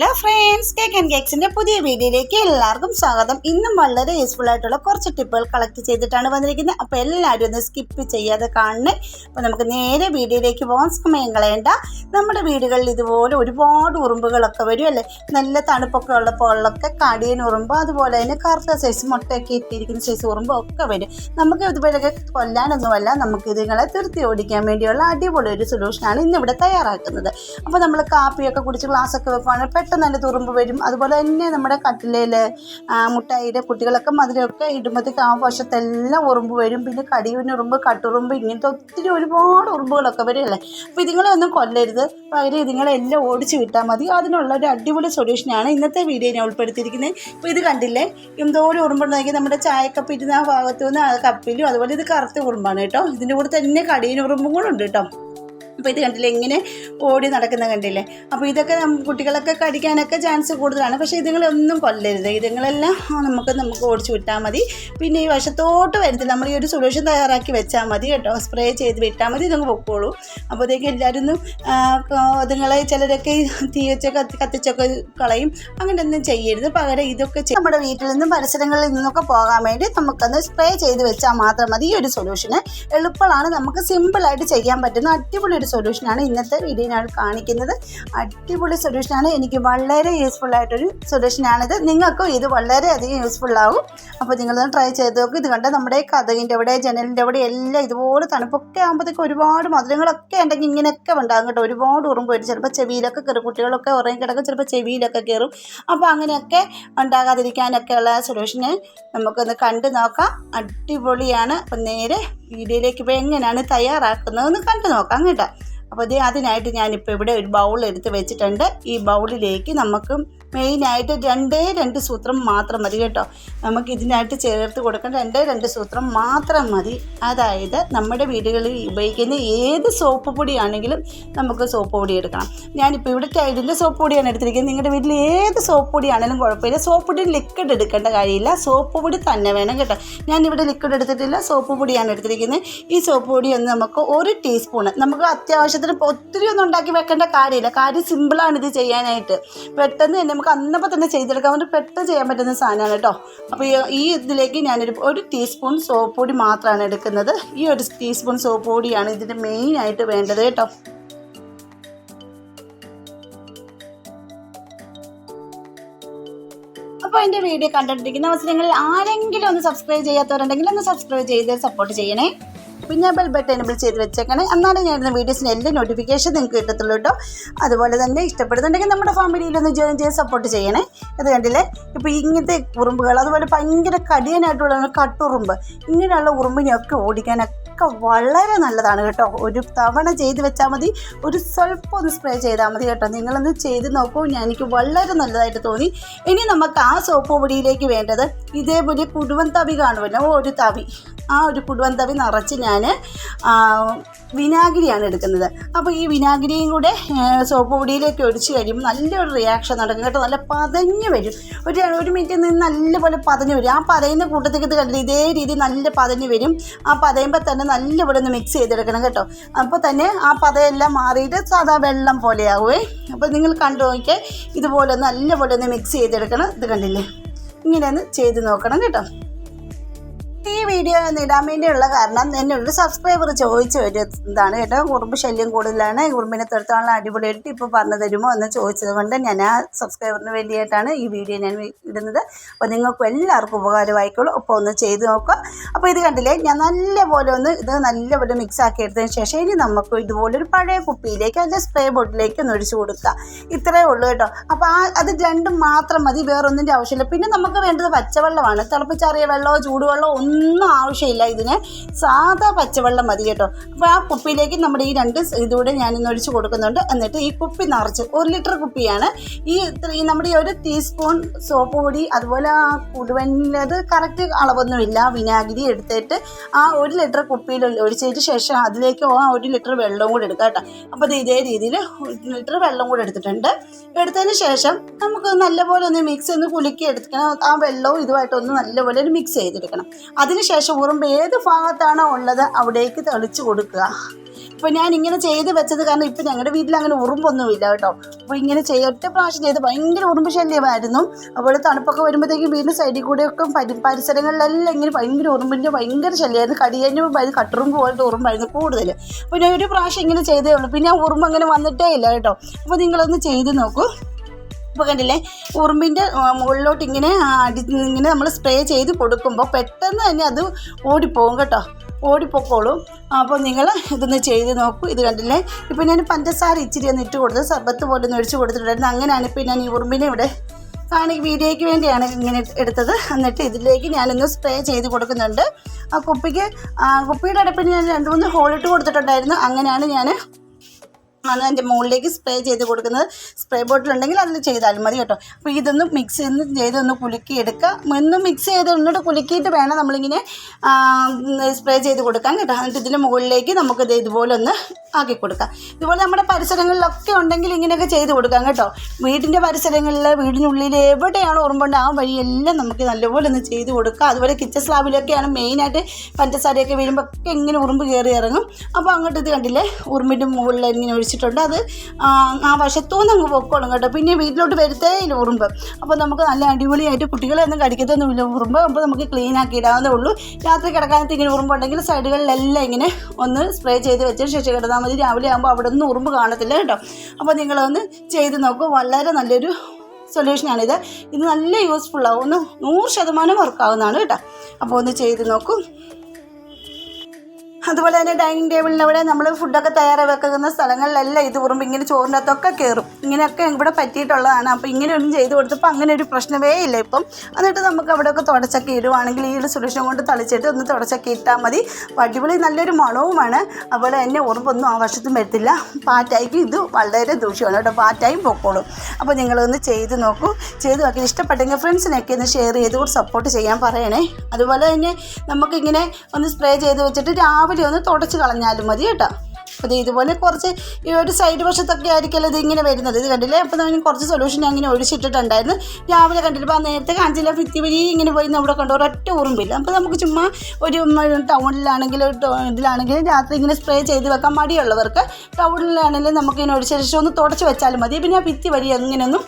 Hello friends cake and കേക്സിന്റെ പുതിയ വീഡിയോയിലേക്ക് എല്ലാവർക്കും സ്വാഗതം. ഇന്നും വളരെ യൂസ്ഫുൾ ആയിട്ടുള്ള കുറച്ച് ടിപ്പുകൾ കളക്ട് ചെയ്തിട്ടാണ് വന്നിരിക്കുന്നത്. അപ്പോൾ എല്ലാവരും ഒന്ന് സ്കിപ്പ് ചെയ്യാതെ കാണണേ. അപ്പോൾ നമുക്ക് നേരെ വീഡിയോയിലേക്ക് പോകാൻ സമയം കളയണ്ട. നമ്മുടെ വീടുകളിൽ ഇതുപോലെ ഒരുപാട് ഉറുമ്പുകളൊക്കെ വരും അല്ലേ? നല്ല തണുപ്പൊക്കെ ഉള്ളപ്പോഴൊക്കെ കടിയൻ ഉറുമ്പ് അതുപോലെ തന്നെ കറുത്ത സൈസ് മുട്ടയൊക്കെ ഇട്ടിരിക്കുന്ന സൈസ് ഉറുമ്പ് ഒക്കെ വരും. നമുക്ക് ഇതുപോലെയൊക്കെ കൊല്ലാനൊന്നുമല്ല നമുക്ക് ഇതുങ്ങളെ തിരുത്തി ഓടിക്കാൻ വേണ്ടിയുള്ള അടിപൊളി ഒരു സൊല്യൂഷനാണ് ഇന്നിവിടെ തയ്യാറാക്കുന്നത്. അപ്പോൾ നമ്മൾ കാപ്പിയൊക്കെ കുടിച്ച് ഗ്ലാസ്സൊക്കെ വെക്കുവാണെങ്കിൽ പെട്ടെന്ന് തന്നെ തുറുമ്പ് വരും. അതുപോലെ തന്നെ നമ്മുടെ കട്ടിലയിൽ മുട്ടായിയുടെ കുട്ടികളൊക്കെ മധുരമൊക്കെ ഇടുമ്പോഴത്തേക്ക് ആ വശത്തെല്ലാം ഉറുമ്പ് വരും. പിന്നെ കടിയൂന് ഉറുമ്പ് കട്ടുറുമ്പ് ഇങ്ങനത്തെ ഒത്തിരി ഒരുപാട് ഉറുമ്പുകളൊക്കെ വരുമല്ലേ അപ്പോൾ ഇതുങ്ങളെ ഒന്നും കൊല്ലരുത്. പകരം ഇതുങ്ങളെല്ലാം ഓടിച്ചു വിട്ടാൽ മതി. അതിനുള്ള ഒരു അടിപൊളി സൊല്യൂഷനാണ് ഇന്നത്തെ വീഡിയോ ഞാൻ ഉൾപ്പെടുത്തിയിരിക്കുന്നത്. ഇപ്പോൾ ഇത് കണ്ടില്ലേ? എന്തോരം ഉറുമ്പുണ്ടെങ്കിൽ നമ്മുടെ ചായക്കപ്പ് ഇരുന്ന ആ ഭാഗത്തു നിന്ന് ആ കപ്പിലും അതുപോലെ ഇത് കറുത്ത ഉറുമ്പാണ് കേട്ടോ. ഇതിന്റെ കൂടെ തന്നെ കടിയിന് ഉറുമ്പും കൂടെ ഉണ്ട് കേട്ടോ. അപ്പോൾ ഇത് കണ്ടില്ലേ ഇങ്ങനെ ഓടി നടക്കുന്ന കണ്ടില്ലേ? അപ്പോൾ ഇതൊക്കെ കുട്ടികളൊക്കെ കടിക്കാനൊക്കെ ചാൻസ് കൂടുതലാണ്. പക്ഷേ ഇതുങ്ങളൊന്നും കൊല്ലരുത്. ഇതുങ്ങളെല്ലാം നമുക്ക് നമുക്ക് ഓടിച്ചു വിട്ടാൽ മതി. പിന്നെ ഈ വശത്തോട്ട് വരുത്തി നമ്മൾ ഈ ഒരു സൊല്യൂഷൻ തയ്യാറാക്കി വെച്ചാൽ മതി കേട്ടോ. സ്പ്രേ ചെയ്ത് വിട്ടാൽ മതി ഇതങ്ങ് പൊക്കോളൂ. അപ്പോഴത്തേക്ക് എല്ലാവരും അതുങ്ങളെ ചിലരൊക്കെ തീ വെച്ചൊക്കെ കത്തി കത്തിച്ചൊക്കെ കളയും. അങ്ങനെ ഒന്നും ചെയ്യരുത്. പകരം ഇതൊക്കെ നമ്മുടെ വീട്ടിൽ നിന്നും പരിസരങ്ങളിൽ നിന്നൊക്കെ പോകാൻ വേണ്ടി നമുക്കൊന്ന് സ്പ്രേ ചെയ്ത് വെച്ചാൽ മാത്രം മതി. ഈ ഒരു സൊല്യൂഷന് എളുപ്പമാണ്. നമുക്ക് സിമ്പിളായിട്ട് ചെയ്യാൻ പറ്റുന്ന അടിപൊളി ഒരു സൊല്യൂഷനാണ് ഇന്നത്തെ വീഡിയോ ഞാൻ കാണിക്കുന്നത്. അടിപൊളി സൊല്യൂഷനാണ് എനിക്ക് വളരെ യൂസ്ഫുൾ ആയിട്ടൊരു സൊല്യൂഷനാണിത് നിങ്ങൾക്കും ഇത് വളരെയധികം യൂസ്ഫുൾ ആവും. അപ്പോൾ നിങ്ങളൊന്ന് ട്രൈ ചെയ്ത് നോക്കും. ഇത് കണ്ട് നമ്മുടെ കഥകിന്റെ അവിടെ ജനലിന്റെ അവിടെ എല്ലാം ഇതുപോലെ തണുപ്പൊക്കെ ആകുമ്പോഴത്തേക്ക് ഒരുപാട് മധുരങ്ങളൊക്കെ ഉണ്ടെങ്കിൽ ഇങ്ങനെയൊക്കെ ഉണ്ടാകും കേട്ടോ. ഒരുപാട് ഉറുമ്പ് വരും. ചിലപ്പോൾ ചെവിയിലൊക്കെ കയറും കുട്ടികളൊക്കെ ഉറങ്ങി കിടക്കും. ചിലപ്പോൾ ചെവിയിലൊക്കെ കയറും. അപ്പോൾ അങ്ങനെയൊക്കെ ഉണ്ടാകാതിരിക്കാനൊക്കെയുള്ള സൊല്യൂഷന് നമുക്കൊന്ന് കണ്ടു നോക്കാം. അടിപൊളിയാണ്. അപ്പം നേരെ വീഡിയോയിലേക്ക് ഇപ്പോൾ എങ്ങനെയാണ് തയ്യാറാക്കുന്നതെന്ന് കണ്ടു നോക്കാം കേട്ടോ. അപ്പോൾ ഇത് അതിനായിട്ട് ഞാനിപ്പോൾ ഇവിടെ ഒരു ബൗൾ എടുത്ത് വെച്ചിട്ടുണ്ട്. ഈ ബൗളിലേക്ക് നമുക്ക് മെയിനായിട്ട് രണ്ടേ രണ്ട് സൂത്രം മാത്രം മതി കേട്ടോ. നമുക്ക് ഇതിനായിട്ട് ചേർത്ത് കൊടുക്കേണ്ട രണ്ടേ രണ്ട് സൂത്രം മാത്രം മതി. അതായത് നമ്മുടെ വീടുകളിൽ ഉപയോഗിക്കുന്ന ഏത് സോപ്പ് പൊടിയാണെങ്കിലും നമുക്ക് സോപ്പ് പൊടി എടുക്കണം. ഞാനിപ്പോൾ ഇവിടെ ടൈഡിന്റെ സോപ്പ് പൊടിയാണ് എടുത്തിരിക്കുന്നത്. നിങ്ങളുടെ വീട്ടിൽ ഏത് സോപ്പ് പൊടിയാണെങ്കിലും കുഴപ്പമില്ല. സോപ്പ് പൊടി ലിക്വിഡ് എടുക്കേണ്ട കാര്യമില്ല. സോപ്പ് പൊടി തന്നെ വേണം കേട്ടോ. ഞാനിവിടെ ലിക്വിഡ് എടുത്തിട്ടില്ല. സോപ്പ് പൊടിയാണ് എടുത്തിരിക്കുന്നത്. ഈ സോപ്പ് പൊടി ഒന്ന് നമുക്ക് ഒരു ടീസ്പൂണ് നമുക്ക് അത്യാവശ്യത്തിന് ഇപ്പൊ ഒത്തിരി ഒന്നും ഉണ്ടാക്കി വെക്കേണ്ട കാര്യമില്ല. കാര്യം സിമ്പിളാണ് ഇത് ചെയ്യാനായിട്ട്. പെട്ടെന്ന് തന്നെ നമുക്ക് അന്നപ്പോൾ തന്നെ ചെയ്തെടുക്കാൻ വേണ്ടി പെട്ടെന്ന് ചെയ്യാൻ പറ്റുന്ന സാധനമാണ് കേട്ടോ. അപ്പോൾ ഈ- ഈ ഇതിലേക്ക് ഞാനൊരു ഒരു ടീസ്പൂൺ സോപ്പ് പൊടി മാത്രമാണ് എടുക്കുന്നത്. ഈ ഒരു ടീസ്പൂൺ സോപ്പ് പൊടിയാണ് ഇതിന്റെ മെയിനായിട്ട് വേണ്ടത് കേട്ടോ. അപ്പോൾ എന്റെ വീഡിയോ കണ്ടിട്ടിരിക്കുന്ന അവസരങ്ങളിൽ ആരെങ്കിലും ഒന്ന് സബ്സ്ക്രൈബ് ചെയ്യാത്തവരുണ്ടെങ്കിൽ ഒന്ന് സബ്സ്ക്രൈബ് ചെയ്ത് സപ്പോർട്ട് ചെയ്യണേ. പിന്നെ ബെൽ ബട്ടൺ എനബിൾ ചെയ്ത് വെച്ചേക്കണേ. എന്നാലും ഞാൻ ഇരുന്ന വീഡിയോസിന് എല്ലാ നോട്ടിഫിക്കേഷൻ നിങ്ങൾക്ക് കിട്ടത്തുള്ളൂ കേട്ടോ അതുപോലെ തന്നെ ഇഷ്ടപ്പെടുന്നുണ്ടെങ്കിൽ നമ്മുടെ ഫാമിലിയിലൊന്ന് ജോയിൻ ചെയ്ത് സപ്പോർട്ട് ചെയ്യണേ. അത് കണ്ടില്ലേ? ഇപ്പോൾ ഇങ്ങനത്തെ ഉറുമ്പുകൾ അതുപോലെ ഭയങ്കര കടിയനായിട്ടുള്ള കട്ടുറുമ്പ് ഇങ്ങനെയുള്ള ഉറുമ്പിനെയൊക്കെ ഓടിക്കാനൊക്കെ വളരെ നല്ലതാണ് കേട്ടോ. ഒരു തവണ ചെയ്ത് വെച്ചാൽ മതി. ഒരു സ്വല്പം ഒന്ന് സ്പ്രേ ചെയ്താൽ മതി കേട്ടോ. നിങ്ങളൊന്ന് ചെയ്ത് നോക്കൂ. ഞാൻ എനിക്ക് വളരെ നല്ലതായിട്ട് തോന്നി. ഇനി നമുക്ക് ആ സോപ്പ് പൊടിയിലേക്ക് വേണ്ടത് ഇതേപോലെ കുടുവൻ തവി കാണുമല്ലോ. ഒരു തവി. ആ ഒരു കുടുവൻ തവി നിറച്ച് ഞാൻ വിനാഗിരിയാണ് എടുക്കുന്നത്. അപ്പോൾ ഈ വിനാഗിരിയും കൂടെ സോപ്പ് പൊടിയിലേക്ക് ഒഴിച്ച് കഴിയുമ്പോൾ നല്ലൊരു റിയാക്ഷൻ നടക്കും കേട്ടോ. നല്ല പതഞ്ഞ് വരും. ഒരു ഒരു മിനിറ്റ് നിന്ന് നല്ലപോലെ പതഞ്ഞ് വരും. ആ പതയുന്ന കൂട്ടത്തേക്ക് കണ്ടിട്ട് ഇതേ രീതി നല്ല പതഞ്ഞ് വരും. ആ പതയുമ്പോൾ തന്നെ നല്ലപോലെ ഒന്ന് മിക്സ് ചെയ്തെടുക്കണം കേട്ടോ. അപ്പോൾ തന്നെ ആ പതയെല്ലാം മാറിയിട്ട് സാധാ വെള്ളം പോലെയാവുമേ അപ്പോൾ നിങ്ങൾ കണ്ടു നോക്കിയാൽ ഇതുപോലെ ഒന്ന് നല്ലപോലെ ഒന്ന് മിക്സ് ചെയ്തെടുക്കണം. ഇത് കണ്ടില്ലേ? ഇങ്ങനെ ഒന്ന് ചെയ്ത് നോക്കണം കേട്ടോ. ഈ വീഡിയോ ഇടാൻ വേണ്ടിയുള്ള കാരണം എന്നോട് സബ്സ്ക്രൈബർ ചോദിച്ച ഒരു ഇതാണ് കേട്ടോ. കുറുമ്പ് ശല്യം കൂടുതലാണ്. കുറുമ്പിനെ അടിപൊളി ഒരു ടിപ്പ് പറഞ്ഞു തരുമോ എന്ന് ചോദിച്ചത് കൊണ്ട് ഞാൻ ആ സബ്സ്ക്രൈബറിന് വേണ്ടിയിട്ടാണ് ഈ വീഡിയോ ഞാൻ ഇടുന്നത്. അപ്പോൾ നിങ്ങൾക്ക് എല്ലാവർക്കും ഉപകാരമായിക്കോളും. അപ്പോൾ ഒന്ന് ചെയ്ത് നോക്കുക. അപ്പോൾ ഇത് കണ്ടില്ലേ? ഞാൻ നല്ലപോലെ ഒന്ന് ഇത് നല്ലപോലെ മിക്സ് ആക്കി എടുത്തതിന് ശേഷം ഇനി നമുക്ക് ഇതുപോലെ ഒരു പഴയ കുപ്പിയിലേക്ക് അതിന്റെ സ്പ്രേ ബോട്ടിലേക്ക് ഒന്ന് ഒഴിച്ചു കൊടുക്കുക ഇത്രയേ ഉള്ളൂ കേട്ടോ. അപ്പോൾ ആ അത് രണ്ടും മാത്രം മതി. വേറൊന്നിന്റെ ആവശ്യമില്ല. പിന്നെ നമുക്ക് വേണ്ടത് പച്ചവെള്ളമാണ്. തിളപ്പിച്ചാറിയ വെള്ളമോ ചൂടുവെള്ളമോ ഒന്നും ആവശ്യമില്ല ഇതിന്. സാധാ പച്ചവെള്ളം മതി കേട്ടോ. അപ്പോൾ ആ കുപ്പിയിലേക്ക് നമ്മുടെ ഈ രണ്ട് ഇതുകൂടെ ഞാനിന്ന് ഒഴിച്ച് കൊടുക്കുന്നുണ്ട്. എന്നിട്ട് ഈ കുപ്പി നിറച്ച് ഒരു ലിറ്റർ കുപ്പിയാണ്. ഈ നമ്മുടെ ഒരു ടീസ്പൂൺ സോപ്പ് പൊടി അതുപോലെ ആ കുടുവനത് കറക്റ്റ് അളവൊന്നുമില്ല. വിനാഗിരി എടുത്തിട്ട് ആ ഒരു ലിറ്റർ കുപ്പിയിൽ ഒഴിച്ചതിന് ശേഷം അതിലേക്ക് ആ ഒരു ലിറ്റർ വെള്ളവും കൂടി എടുക്കുക കേട്ടോ. അപ്പോൾ അത് ഇതേ രീതിയിൽ ഒരു ലിറ്റർ വെള്ളം കൂടി എടുത്തിട്ടുണ്ട്. എടുത്തതിന് ശേഷം നമുക്ക് നല്ലപോലെ ഒന്ന് മിക്സ് ഒന്ന് കുലുക്കി എടുക്കണം. ആ വെള്ളവും ഇതുമായിട്ടൊന്ന് നല്ലപോലെ ഒന്ന് മിക്സ് ചെയ്തെടുക്കണം. അതിനുശേഷം ഉറുമ്പ് ഏത് ഭാഗത്താണോ ഉള്ളത് അവിടേക്ക് തെളിച്ച് കൊടുക്കുക. ഇപ്പോൾ ഞാൻ ഇങ്ങനെ ചെയ്ത് വെച്ചത് കാരണം ഇപ്പം ഞങ്ങളുടെ വീട്ടിൽ അങ്ങനെ ഉറുമ്പൊന്നുമില്ല കേട്ടോ. അപ്പോൾ ഇങ്ങനെ ചെയ്ത് ഒറ്റ പ്രാവശ്യം ചെയ്ത് ഭയങ്കര ഉറുമ്പ് ശല്യമായിരുന്നു. അതുപോലെ തണുപ്പൊക്കെ വരുമ്പോഴത്തേക്കും വീടിന്റെ സൈഡിൽ കൂടെയൊക്കെ പരി പരിസരങ്ങളിലെല്ലാം ഇങ്ങനെ ഭയങ്കര ഉറുമ്പിന്റെ ഭയങ്കര ശല്യമായിരുന്നു. കടിയഞ്ഞ കട്ടുറുമ്പ് പോലത്തെ ഉറുമ്പായിരുന്നു കൂടുതൽ അപ്പോൾ ഞാൻ ഒരു പ്രാവശ്യം ഇങ്ങനെ ചെയ്തേ ഉള്ളൂ. പിന്നെ ആ ഉറുമ്പ് അങ്ങനെ വന്നിട്ടേ ഇല്ല കേട്ടോ. അപ്പോൾ നിങ്ങളൊന്ന് ചെയ്ത് നോക്കൂ. ഇപ്പോൾ കണ്ടില്ലേ? ഉറുമ്പിന്റെ മുകളിലോട്ട് ഇങ്ങനെ അടി ഇങ്ങനെ നമ്മൾ സ്പ്രേ ചെയ്ത് കൊടുക്കുമ്പോൾ പെട്ടെന്ന് തന്നെ അത് ഓടിപ്പോകും കേട്ടോ. ഓടിപ്പോക്കോളും. അപ്പോൾ നിങ്ങൾ ഇതൊന്ന് ചെയ്ത് നോക്കൂ. ഇത് കണ്ടില്ലേ? ഇപ്പോൾ ഞാൻ പഞ്ചസാര ഇച്ചിരി ഒന്ന് ഇട്ട് കൊടുത്ത് സർബത്ത് പോലെ ഒന്ന് ഒഴിച്ച് കൊടുത്തിട്ടുണ്ടായിരുന്നു. അങ്ങനെയാണ് ഇപ്പോൾ ഞാൻ ഈ ഉറുമ്പിനെ ഇവിടെ കാണി വീഡിയോയ്ക്ക് വേണ്ടിയാണ് ഇങ്ങനെ എടുത്തത്. എന്നിട്ട് ഇതിലേക്ക് ഞാനൊന്ന് സ്പ്രേ ചെയ്ത് കൊടുക്കുന്നുണ്ട്. ആ കുപ്പിക്ക് കുപ്പിയുടെ അടുപ്പിന് ഞാൻ രണ്ട് മൂന്ന് ഹോളിട്ട് കൊടുത്തിട്ടുണ്ടായിരുന്നു. അങ്ങനെയാണ് ഞാൻ ആണ് അതിന്റെ മുകളിലേക്ക് സ്പ്രേ ചെയ്ത് കൊടുക്കുന്നത്. സ്പ്രേ ബോട്ടിൽ ഉണ്ടെങ്കിൽ അതിൽ ചെയ്താലും മതി കേട്ടോ. അപ്പോൾ ഇതൊന്ന് മിക്സ് ചെയ്ത് ചെയ്തൊന്ന് കുലുക്കി എടുക്കുക ഒന്ന് മിക്സ് ചെയ്ത് ഒന്നുകൂടെ കുലുക്കിയിട്ട് വേണം നമ്മളിങ്ങനെ സ്പ്രേ ചെയ്ത് കൊടുക്കാൻ കേട്ടോ. എന്നിട്ട് ഇതിന്റെ മുകളിലേക്ക് നമുക്കിത് ഇത് ഇതുപോലെ ഒന്ന് ആക്കി കൊടുക്കാം. ഇതുപോലെ നമ്മുടെ പരിസരങ്ങളിലൊക്കെ ഉണ്ടെങ്കിൽ ഇങ്ങനെയൊക്കെ ചെയ്ത് കൊടുക്കാം കേട്ടോ. വീടിന്റെ പരിസരങ്ങളിൽ വീടിനുള്ളിൽ എവിടെയാണോ ഉറുമ്പുണ്ട് ആ വഴിയെല്ലാം നമുക്ക് നല്ലപോലെ ഒന്ന് ചെയ്ത് കൊടുക്കുക അതുപോലെ കിച്ചൺ സ്ലാബിലൊക്കെയാണ് മെയിനായിട്ട് പഞ്ചസാരയൊക്കെ വീഴുമ്പോൾ ഒക്കെ ഇങ്ങനെ ഉറുമ്പ് കയറി ഇറങ്ങും. അപ്പോൾ അങ്ങോട്ട് ഇത് കണ്ടില്ലേ? ഉറുമ്പിന്റെ മുകളിൽ ഇങ്ങനെ ഒഴിച്ചിട്ടുണ്ട്. അത് ആ, വശത്തുനിന്ന് അങ്ങ് പൊക്കോളും കേട്ടോ. പിന്നെ വീട്ടിലോട്ട് വരുത്തേ ഇല്ല ഉറുമ്പ്. അപ്പോൾ നമുക്ക് നല്ല അടിപൊളിയായിട്ട് കുട്ടികളെ ഒന്നും കടിക്കത്തൊന്നുമില്ല ഉറുമ്പ് അപ്പോൾ നമുക്ക് ക്ലീൻ ആക്കി ഇടാവുന്നേ ഉള്ളൂ. രാത്രി കിടക്കാനത്ത് ഇങ്ങനെ ഉറുമ്പുണ്ടെങ്കിൽ സൈഡുകളിലെല്ലാം ഇങ്ങനെ ഒന്ന് സ്പ്രേ ചെയ്ത് വെച്ചതിന് ശേഷം കിടന്നാൽ മതി. രാവിലെ ആകുമ്പോൾ അവിടെ ഒന്നും ഉറുമ്പ് കാണത്തില്ല കേട്ടോ. അപ്പോൾ നിങ്ങളൊന്ന് ചെയ്ത് നോക്കൂ. വളരെ നല്ലൊരു സൊല്യൂഷനാണിത് ഇത്. നല്ല യൂസ്ഫുൾ ആവും. ഒന്ന് നൂറ് ശതമാനം വർക്കാവുന്നതാണ് കേട്ടോ. അപ്പോൾ ഒന്ന് ചെയ്ത് നോക്കൂ. അതുപോലെ തന്നെ ഡൈനിങ് ടേബിളിന്റെ അവിടെ നമ്മൾ ഫുഡൊക്കെ തയ്യാറാക്കുന്ന സ്ഥലങ്ങളിലെല്ലാം ഇത് ഉറുമ്പ് ഇങ്ങനെ ചോറിന്റെ അകത്തൊക്കെ കയറും ഇങ്ങനെയൊക്കെ ഇവിടെ പറ്റിയിട്ടുള്ളതാണ്. അപ്പോൾ ഇങ്ങനെയൊന്നും ചെയ്തു കൊടുത്തപ്പോൾ അങ്ങനെ ഒരു പ്രശ്നമേ ഇല്ല ഇപ്പം. എന്നിട്ട് നമുക്ക് അവിടെയൊക്കെ തുടച്ചൊക്കെ ഇടുവാണെങ്കിൽ ഈ ഒരു സൊല്യൂഷൻ കൊണ്ട് തളിച്ചിട്ട് ഒന്ന് തുടച്ചൊക്കെ ഇട്ടാൽ മതി. അടിപൊളി നല്ലൊരു മണവുമാണ്. അതുപോലെ തന്നെ ഉറുമ്പൊന്നും ആ വർഷത്തും വരത്തില്ല. പാറ്റായിക്ക് ഇത് വളരെ ദൂഷ്യമാണ് കേട്ടോ. പാറ്റായും പൊക്കോളും. അപ്പോൾ നിങ്ങളൊന്ന് ചെയ്ത് നോക്കൂ. ചെയ്ത് നോക്കി. ഇഷ്ടപ്പെട്ടെങ്കിൽ ഫ്രണ്ട്സിനൊക്കെ ഒന്ന് ഷെയർ ചെയ്ത് സപ്പോർട്ട് ചെയ്യാൻ പറയണേ. അതുപോലെ തന്നെ നമുക്കിങ്ങനെ ഒന്ന് സ്പ്രേ ചെയ്ത് വെച്ചിട്ട് രാവിലെ ഒന്ന് തുടച്ച് കളഞ്ഞാലും മതി കേട്ടോ. അപ്പോൾ ഇതുപോലെ കുറച്ച് ഈ ഒരു സൈഡ് വശത്തൊക്കെ ആയിരിക്കുമല്ലോ ഇതിങ്ങനെ വരുന്നത്. ഇത് കണ്ടില്ലേ? അപ്പോൾ ഞാൻ കുറച്ച് സൊല്യൂഷൻ ഞാൻ ഇങ്ങനെ ഒഴിച്ചിട്ടിട്ടുണ്ടായിരുന്നു. രാവിലെ കണ്ടിട്ട് ആ നേരത്തെ കാഞ്ചില ഭിത്തി വഴി ഇങ്ങനെ പോയി നമ്മുടെ കണ്ടു. ഒരൊറ്റ ഉറുമ്പില്ല. അപ്പോൾ നമുക്ക് ചുമ്മാ ഒരു ടൗണിലാണെങ്കിലും ഇതിലാണെങ്കിലും രാത്രി ഇങ്ങനെ സ്പ്രേ ചെയ്ത് വെക്കാൻ മടിയുള്ളവർക്ക് ടൗണിലാണെങ്കിലും നമുക്ക് ഇങ്ങനെ ഒഴിച്ച ശേഷം ഒന്ന് തുടച്ച് വെച്ചാലും മതി. പിന്നെ ആ ഭിത്തി വഴി അങ്ങനെയൊന്നും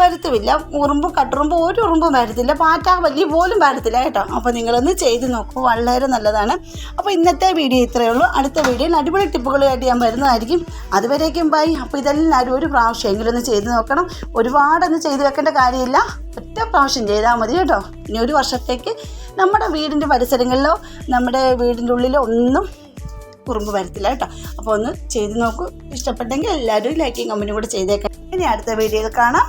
വരത്തുമില്ല ഉറുമ്പും കട്ടുറുമ്പും ഒരു ഉറുമ്പും വരത്തില്ല. പാറ്റ വലിയ പോലും വരത്തില്ല കേട്ടോ. അപ്പോൾ നിങ്ങളൊന്ന് ചെയ്ത് നോക്കൂ. വളരെ നല്ലതാണ്. അപ്പോൾ ഇന്നത്തെ വീഡിയോ ഇത്രയേ ഉള്ളൂ. അടുത്ത വീഡിയോയിൽ അടിപൊളി ടിപ്പുകളുമായിട്ട് ഞാൻ വരുന്നതായിരിക്കും. അതുവരേക്കും ബൈ. അപ്പോൾ ഇതെല്ലാവരും ഒരു പ്രാവശ്യമെങ്കിലും ഒന്ന് ചെയ്ത് നോക്കണം. ഒരുപാടൊന്നും ചെയ്ത് വെക്കേണ്ട കാര്യമില്ല. ഒറ്റ പ്രാവശ്യം ചെയ്താൽ മതി കേട്ടോ. ഇനി ഒരു വർഷത്തേക്ക് നമ്മുടെ വീടിന്റെ പരിസരങ്ങളിലോ നമ്മുടെ വീടിന്റെ ഉള്ളിലോ ഒന്നും കുറുമ്പ് വരത്തില്ല കേട്ടോ. അപ്പോൾ ഒന്ന് ചെയ്ത് നോക്കൂ. ഇഷ്ടപ്പെട്ടെങ്കിൽ എല്ലാവരും ലൈക്കും കമന്റും കൂടെ ചെയ്തേക്കാം. ഇനി അടുത്ത വീഡിയോയിൽ കാണാം.